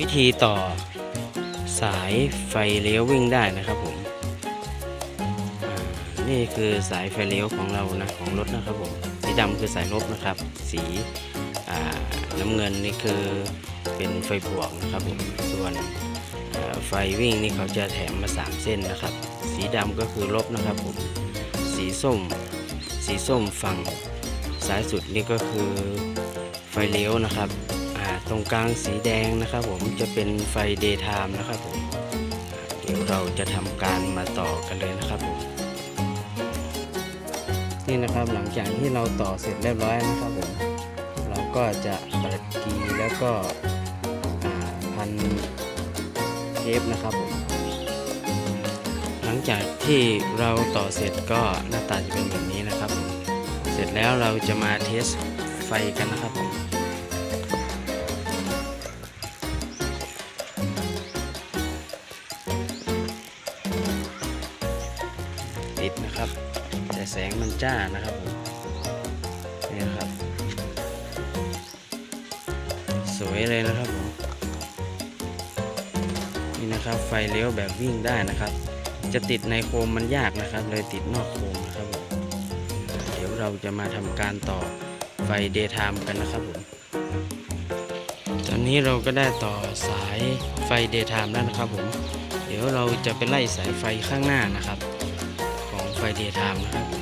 วิธีต่อสายไฟเลี้ยววิ่งได้นะครับผมนี่คือสายไฟเลี้ยวของเรานะของรถนะครับผมสีดำคือสายลบนะครับ สีน้ำเงินนี่คือเป็นไฟบวกนะครับผมส่วนไฟวิ่งนี่เขาจะแถมมา 3 เส้นนะครับ สีดำก็คือลบนะครับผมสีส้ม สีส้มฝั่งซ้ายสุดนี่ก็คือไฟเลี้ยวนะครับ ตรงกลางสีแดงนะครับผมจะเป็นไฟเดย์ไทม์นะครับผมเดี๋ยวเราจะทำการมาต่อกันเลยนะครับผมนี่นะครับหลังจากที่เราต่อเสร็จเรียบร้อยนะครับผมเราก็จะปิดกีแล้วก็พันเทปนะครับผมหลังจากที่เราต่อเสร็จก็หน้าตาจะเป็นแบบนี้นะครับผมเสร็จแล้วเราจะมาเทสไฟกันนะครับผม ติดนะครับ แต่แสงมันจ้านะครับผมนี่นะครับ สวยเลยนะครับผมนี่นะครับไฟเลี้ยวแบบวิ่งได้นะครับ จะติดในโคมมันยากนะครับ เลยติดนอกโคมนะครับผมเดี๋ยวเราจะมาทำการต่อไฟเดย์ไทม์กันนะครับผมตอนนี้เราก็ได้ต่อสายไฟเดย์ไทม์แล้วนะครับผมเดี๋ยวเราจะไปไล่สายไฟข้างหน้านะครับ ไฟเดย์ไทม์นะครับ